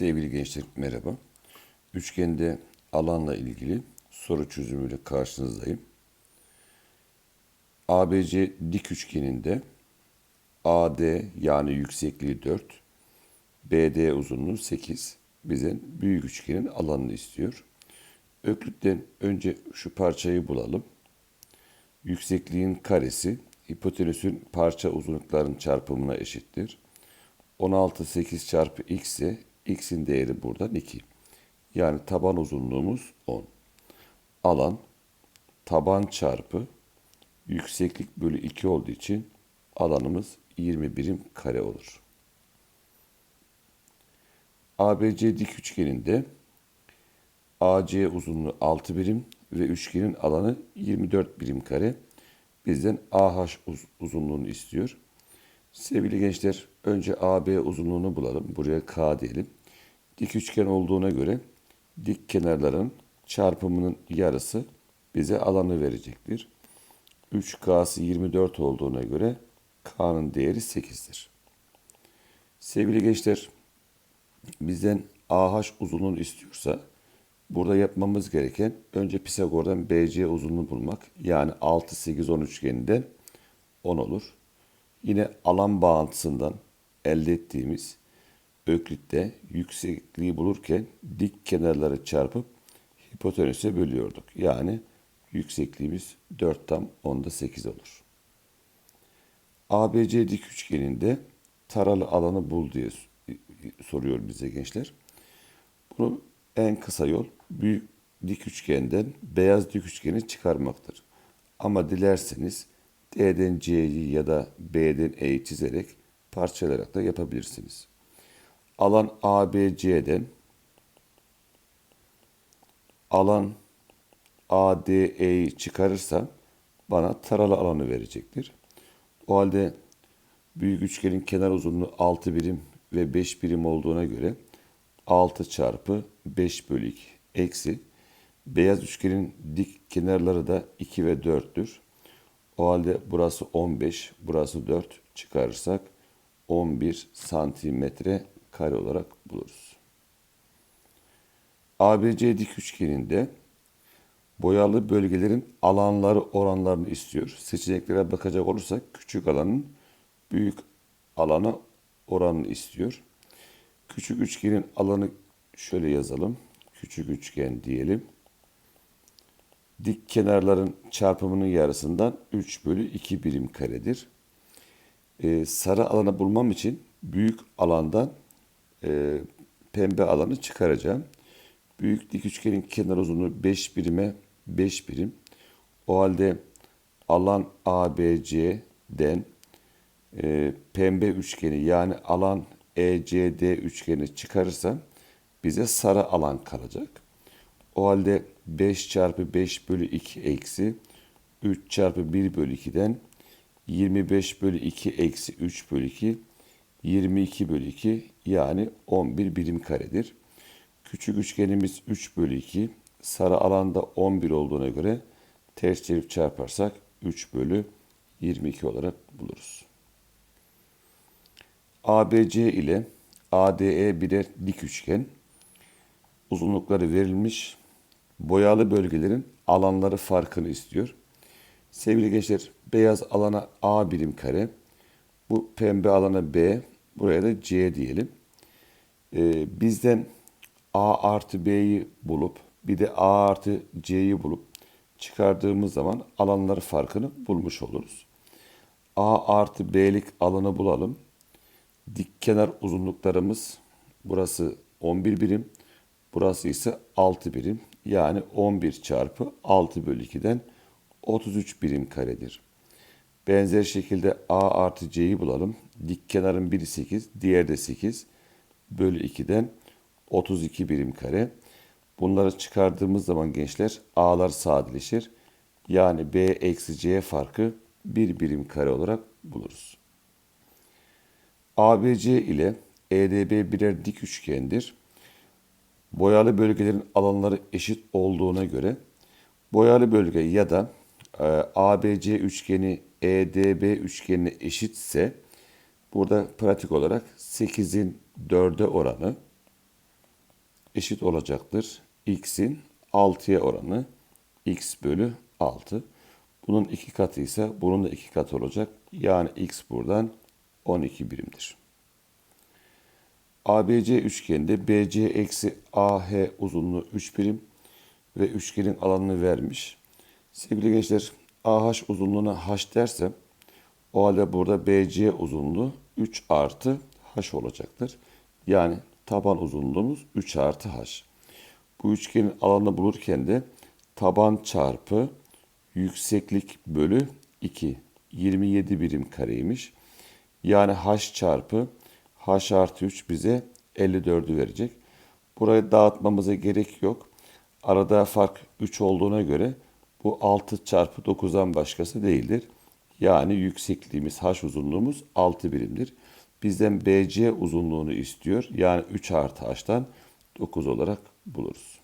Sevgili gençler merhaba. Üçgende alanla ilgili soru çözümüyle karşınızdayım. ABC dik üçgeninde AD yani yüksekliği 4, BD uzunluğu 8 bize büyük üçgenin alanını istiyor. Öklitten önce şu parçayı bulalım. Yüksekliğin karesi hipotenüsün parça uzunlukların çarpımına eşittir. 16 8 çarpı x ise x'in değeri buradan 2. Yani taban uzunluğumuz 10. Alan taban çarpı yükseklik bölü 2 olduğu için alanımız 20 birim kare olur. ABC dik üçgeninde AC uzunluğu 6 birim ve üçgenin alanı 24 birim kare. Bizden AH uz- uzunluğunu istiyor. Sevgili gençler, önce AB uzunluğunu bulalım. Buraya K diyelim. Dik üçgen olduğuna göre dik kenarların çarpımının yarısı bize alanı verecektir. 3K'sı 24 olduğuna göre K'nın değeri 8'dir. Sevgili gençler, bizden AH uzunluğunu istiyorsa burada yapmamız gereken önce Pisagor'dan BC uzunluğunu bulmak. Yani 6, 8, 10 üçgeninden 10 olur. Yine alan bağıntısından elde ettiğimiz Öklit'te yüksekliği bulurken dik kenarları çarpıp hipotenüse bölüyorduk. Yani yüksekliğimiz 4 tam 10'da 8 olur. ABC dik üçgeninde taralı alanı bul diye soruyor bize gençler. Bunu en kısa yol büyük dik üçgenden beyaz dik üçgeni çıkarmaktır. Ama dilerseniz D'den C'yi ya da B'den E'yi çizerek parçalayarak da yapabilirsiniz. Alan ABC'den alan ADE'yi çıkarırsam bana taralı alanı verecektir. O halde büyük üçgenin kenar uzunluğu 6 birim ve 5 birim olduğuna göre 6 çarpı 5 bölü 2 eksi beyaz üçgenin dik kenarları da 2 ve 4'tür. O halde burası 15, burası 4 çıkarırsak 11 santimetre kare olarak buluruz. ABC dik üçgeninde boyalı bölgelerin alanları oranlarını istiyor. Seçeneklere bakacak olursak küçük alanın büyük alana oranını istiyor. Küçük üçgenin alanı şöyle yazalım. Küçük üçgen diyelim. Dik kenarların çarpımının yarısından 3 bölü 2 birim karedir. Ee, sarı alanı bulmam için büyük alandan e, pembe alanı çıkaracağım. Büyük dik üçgenin kenar uzunluğu 5 birime 5 birim. O halde alan ABC'den e, pembe üçgeni yani alan ECD üçgeni çıkarırsam bize sarı alan kalacak. O halde 5 çarpı 5 bölü 2 eksi 3 çarpı 1 bölü 2'den 25 bölü 2 eksi 3 bölü 2 22 bölü 2 yani 11 birim karedir. Küçük üçgenimiz 3 bölü 2. Sarı alanda 11 olduğuna göre ters çevirip çarparsak 3 bölü 22 olarak buluruz. ABC ile ADE birer dik üçgen. Uzunlukları verilmiş. Boyalı bölgelerin alanları farkını istiyor. Sevgili gençler beyaz alana A birim kare. Bu pembe alana B. Buraya da C diyelim. Ee, bizden A artı B'yi bulup bir de A artı C'yi bulup çıkardığımız zaman alanları farkını bulmuş oluruz. A artı B'lik alanı bulalım. Dik kenar uzunluklarımız burası 11 birim. Burası ise 6 birim. Yani 11 çarpı 6 bölü 2'den 33 birim karedir. Benzer şekilde A artı C'yi bulalım. Dik kenarın biri 8, diğeri de 8 bölü 2'den 32 birim kare. Bunları çıkardığımız zaman gençler A'lar sadeleşir. Yani B eksi C farkı 1 birim kare olarak buluruz. ABC ile EDB birer dik üçgendir. Boyalı bölgelerin alanları eşit olduğuna göre boyalı bölge ya da e, ABC üçgeni EDB üçgenine eşitse burada pratik olarak 8'in 4'e oranı eşit olacaktır. X'in 6'ya oranı x bölü 6. Bunun iki katı ise bunun da iki katı olacak. Yani x buradan 12 birimdir. ABC üçgeninde BC eksi AH uzunluğu 3 birim ve üçgenin alanını vermiş. Sevgili gençler AH uzunluğuna H dersem o halde burada BC uzunluğu 3 artı H olacaktır. Yani taban uzunluğumuz 3 artı H. Bu üçgenin alanını bulurken de taban çarpı yükseklik bölü 2 27 birim kareymiş. Yani H çarpı H artı 3 bize 54'ü verecek. Burayı dağıtmamıza gerek yok. Arada fark 3 olduğuna göre bu 6 çarpı 9'dan başkası değildir. Yani yüksekliğimiz H uzunluğumuz 6 birimdir. Bizden BC uzunluğunu istiyor. Yani 3 artı H'tan 9 olarak buluruz.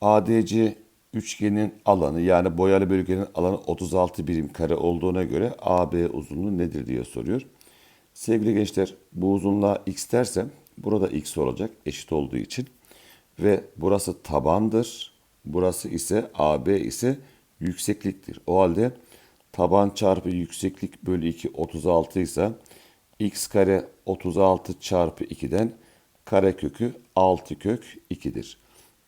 ADC üçgenin alanı yani boyalı bölgenin alanı 36 birim kare olduğuna göre AB uzunluğu nedir diye soruyor. Sevgili gençler bu uzunluğa x dersem burada x olacak eşit olduğu için. Ve burası tabandır. Burası ise AB ise yüksekliktir. O halde taban çarpı yükseklik bölü 2 36 ise x kare 36 çarpı 2'den kare kökü 6 kök 2'dir.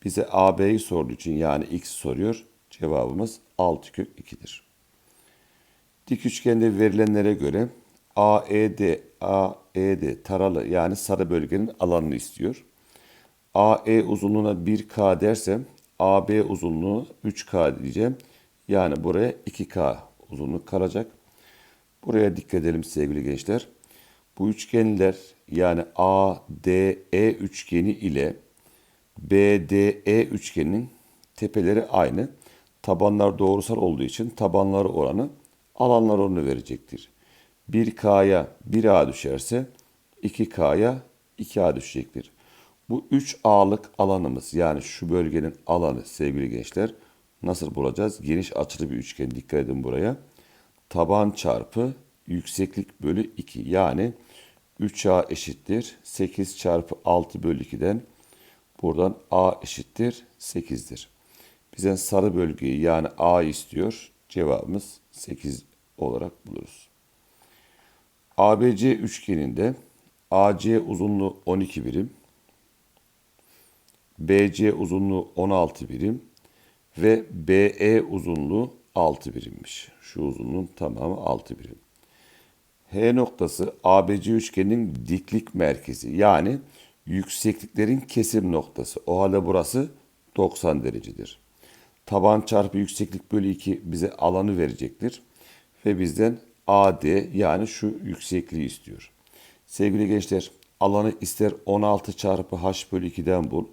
Bize AB'yi sorduğu için yani x soruyor. Cevabımız 6 kök 2'dir. Dik üçgende verilenlere göre AED, AED taralı yani sarı bölgenin alanını istiyor. AE uzunluğuna 1K dersem AB uzunluğu 3K diyeceğim. Yani buraya 2K uzunluk kalacak. Buraya dikkat edelim sevgili gençler. Bu üçgenler yani ADE üçgeni ile BDE üçgeninin tepeleri aynı. Tabanlar doğrusal olduğu için tabanları oranı alanlar oranı verecektir. 1K'ya 1A düşerse 2K'ya 2A düşecektir. Bu 3A'lık alanımız yani şu bölgenin alanı sevgili gençler nasıl bulacağız? Geniş açılı bir üçgen dikkat edin buraya. Taban çarpı yükseklik bölü 2 yani 3A eşittir 8 çarpı 6 bölü 2'den buradan A eşittir 8'dir. Bizden sarı bölgeyi yani A istiyor. Cevabımız 8 olarak buluruz. ABC üçgeninde AC uzunluğu 12 birim, BC uzunluğu 16 birim ve BE uzunluğu 6 birimmiş. Şu uzunluğun tamamı 6 birim. H noktası ABC üçgeninin diklik merkezi yani yüksekliklerin kesim noktası. O halde burası 90 derecedir. Taban çarpı yükseklik bölü 2 bize alanı verecektir. Ve bizden AD yani şu yüksekliği istiyor. Sevgili gençler alanı ister 16 çarpı H bölü 2'den bul.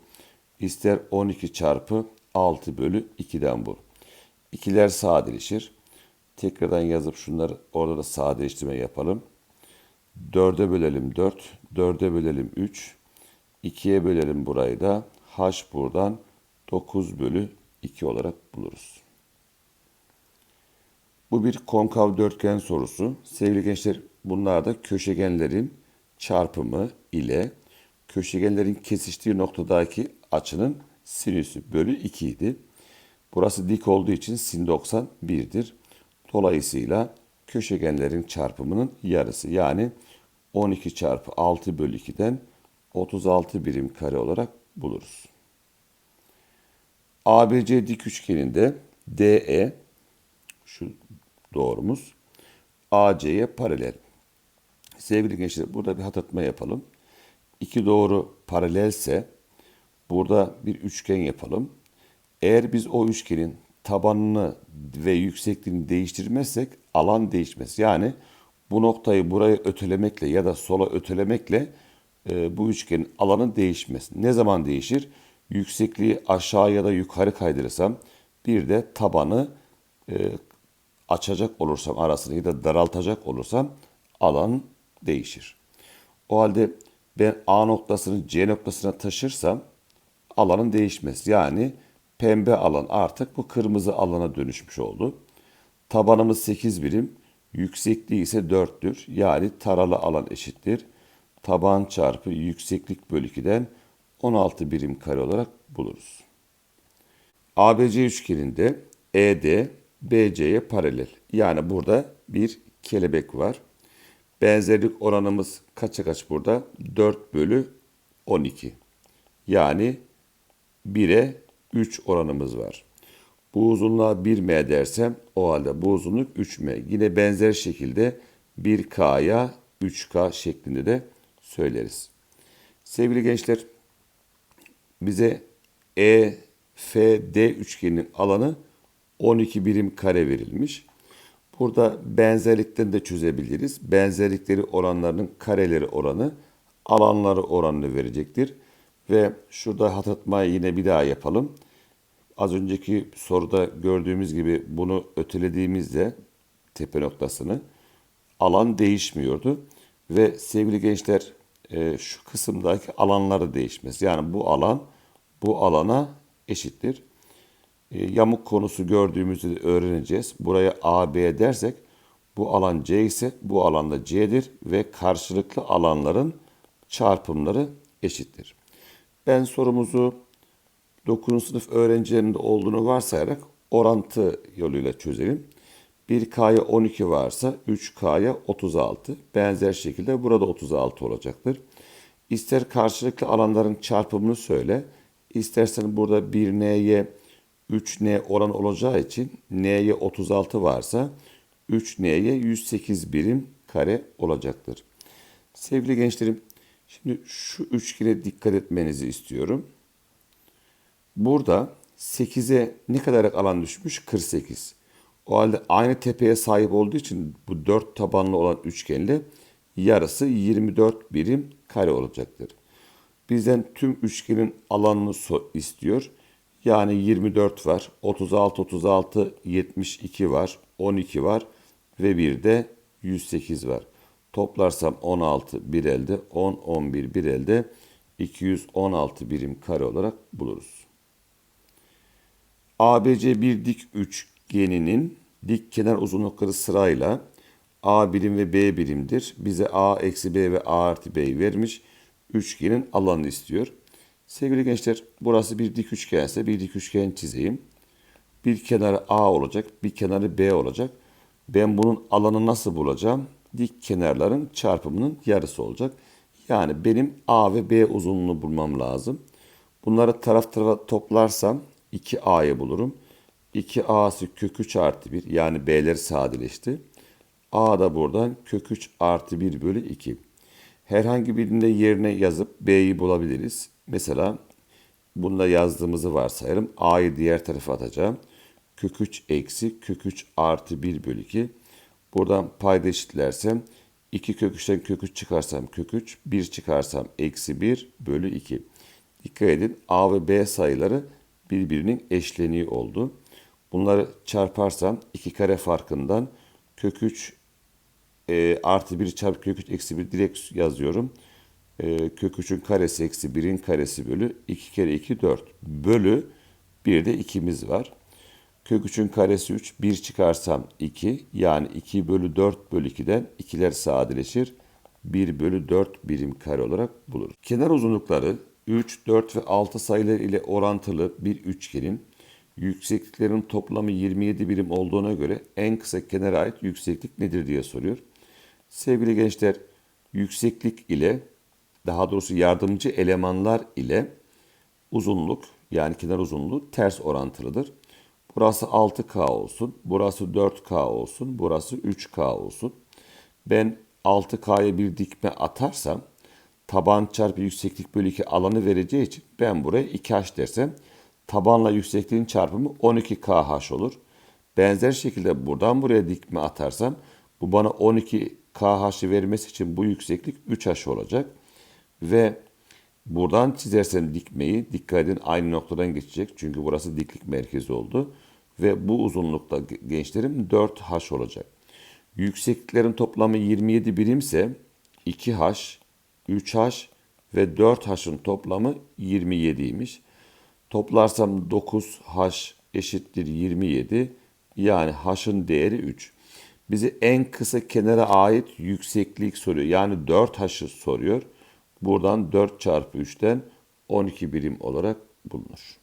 İster 12 çarpı 6 bölü 2'den bul. İkiler sadeleşir. Tekrardan yazıp şunları orada da sadeleştirme yapalım. 4'e bölelim 4, 4'e bölelim 3, 2'ye bölelim burayı da h buradan 9 bölü 2 olarak buluruz. Bu bir konkav dörtgen sorusu. Sevgili gençler bunlar da köşegenlerin çarpımı ile köşegenlerin kesiştiği noktadaki açının sinüsü bölü 2 idi. Burası dik olduğu için sin 90 1'dir. Dolayısıyla köşegenlerin çarpımının yarısı yani 12 çarpı 6 bölü 2'den 36 birim kare olarak buluruz. ABC dik üçgeninde DE şu doğrumuz AC'ye paralel. Sevgili gençler burada bir hatırlatma yapalım. İki doğru paralelse burada bir üçgen yapalım. Eğer biz o üçgenin tabanını ve yüksekliğini değiştirmezsek alan değişmez. Yani bu noktayı buraya ötelemekle ya da sola ötelemekle e, bu üçgenin alanı değişmez. Ne zaman değişir? Yüksekliği aşağı ya da yukarı kaydırırsam bir de tabanı e, açacak olursam arasını ya da daraltacak olursam alan değişir. O halde ben A noktasını C noktasına taşırsam alanın değişmez. Yani pembe alan artık bu kırmızı alana dönüşmüş oldu. Tabanımız 8 birim, yüksekliği ise 4'tür. Yani taralı alan eşittir taban çarpı yükseklik bölü 2'den 16 birim kare olarak buluruz. ABC üçgeninde ED BC'ye paralel. Yani burada bir kelebek var. Benzerlik oranımız kaça kaç burada? 4 bölü 12. Yani 1'e 3 oranımız var. Bu uzunluğa 1m dersem o halde bu uzunluk 3m. Yine benzer şekilde 1k'ya 3k şeklinde de söyleriz. Sevgili gençler bize EFD üçgeninin alanı 12 birim kare verilmiş. Burada benzerlikten de çözebiliriz. Benzerlikleri oranlarının kareleri oranı alanları oranını verecektir. Ve şurada hatırlatmayı yine bir daha yapalım. Az önceki soruda gördüğümüz gibi bunu ötelediğimizde tepe noktasını alan değişmiyordu. Ve sevgili gençler e, şu kısımdaki alanları değişmez. Yani bu alan bu alana eşittir. E, yamuk konusu gördüğümüzde de öğreneceğiz. Buraya AB dersek bu alan C ise bu alanda C'dir ve karşılıklı alanların çarpımları eşittir. Ben sorumuzu 9. sınıf öğrencilerinde olduğunu varsayarak orantı yoluyla çözelim. 1K'ya 12 varsa 3K'ya 36. Benzer şekilde burada 36 olacaktır. İster karşılıklı alanların çarpımını söyle. İstersen burada 1N'ye 3N oran olacağı için N'ye 36 varsa 3N'ye 108 birim kare olacaktır. Sevgili gençlerim, şimdi şu üçgene dikkat etmenizi istiyorum. Burada 8'e ne kadar alan düşmüş? 48. O halde aynı tepeye sahip olduğu için bu 4 tabanlı olan üçgenle yarısı 24 birim kare olacaktır. Bizden tüm üçgenin alanını istiyor. Yani 24 var, 36, 36, 72 var, 12 var ve bir de 108 var. Toplarsam 16 bir elde, 10, 11 bir elde 216 birim kare olarak buluruz. ABC bir dik üçgeninin dik kenar uzunlukları sırayla A birim ve B birimdir. Bize A eksi B ve A artı B vermiş. Üçgenin alanını istiyor. Sevgili gençler burası bir dik üçgense bir dik üçgen çizeyim. Bir kenarı A olacak, bir kenarı B olacak. Ben bunun alanı nasıl bulacağım? Dik kenarların çarpımının yarısı olacak. Yani benim A ve B uzunluğunu bulmam lazım. Bunları taraf tarafa toplarsam 2A'yı bulurum. 2A'sı kök 3 artı 1 yani B'leri sadeleşti. A da buradan kök 3 artı 1 bölü 2. Herhangi birinde yerine yazıp B'yi bulabiliriz. Mesela bunda yazdığımızı varsayarım. A'yı diğer tarafa atacağım. Kök 3 eksi kök 3 artı 1 bölü 2. Buradan payda eşitlersem 2 kök 3'ten kök 3 çıkarsam kök 3, 1 çıkarsam eksi 1 bölü 2. Dikkat edin A ve B sayıları birbirinin eşleniği oldu. Bunları çarparsam 2 kare farkından kök 3 e, artı 1 çarpı kök 3 eksi 1 direkt yazıyorum. E, kök 3'ün karesi eksi 1'in karesi bölü 2 kere 2 4 bölü bir de 2'miz var. Kök 3'ün karesi 3 1 çıkarsam 2 yani 2 bölü 4 bölü 2'den 2'ler sadeleşir. 1 bölü 4 birim kare olarak buluruz. Kenar uzunlukları 3, 4 ve 6 sayıları ile orantılı bir üçgenin yüksekliklerin toplamı 27 birim olduğuna göre en kısa kenara ait yükseklik nedir diye soruyor. Sevgili gençler, yükseklik ile daha doğrusu yardımcı elemanlar ile uzunluk yani kenar uzunluğu ters orantılıdır. Burası 6K olsun, burası 4K olsun, burası 3K olsun. Ben 6K'ya bir dikme atarsam taban çarpı yükseklik bölü 2 alanı vereceği için ben buraya 2H dersem tabanla yüksekliğin çarpımı 12KH olur. Benzer şekilde buradan buraya dikme atarsam bu bana 12KH'ı vermesi için bu yükseklik 3H olacak. Ve buradan çizersem dikmeyi dikkat edin aynı noktadan geçecek. Çünkü burası diklik merkezi oldu. Ve bu uzunlukta gençlerim 4H olacak. Yüksekliklerin toplamı 27 birimse 2H, 3H ve 4H'ın toplamı 27'ymiş. Toplarsam 9H eşittir 27. Yani H'ın değeri 3. Bize en kısa kenara ait yükseklik soruyor. Yani 4H'ı soruyor. Buradan 4 çarpı 3'ten 12 birim olarak bulunur.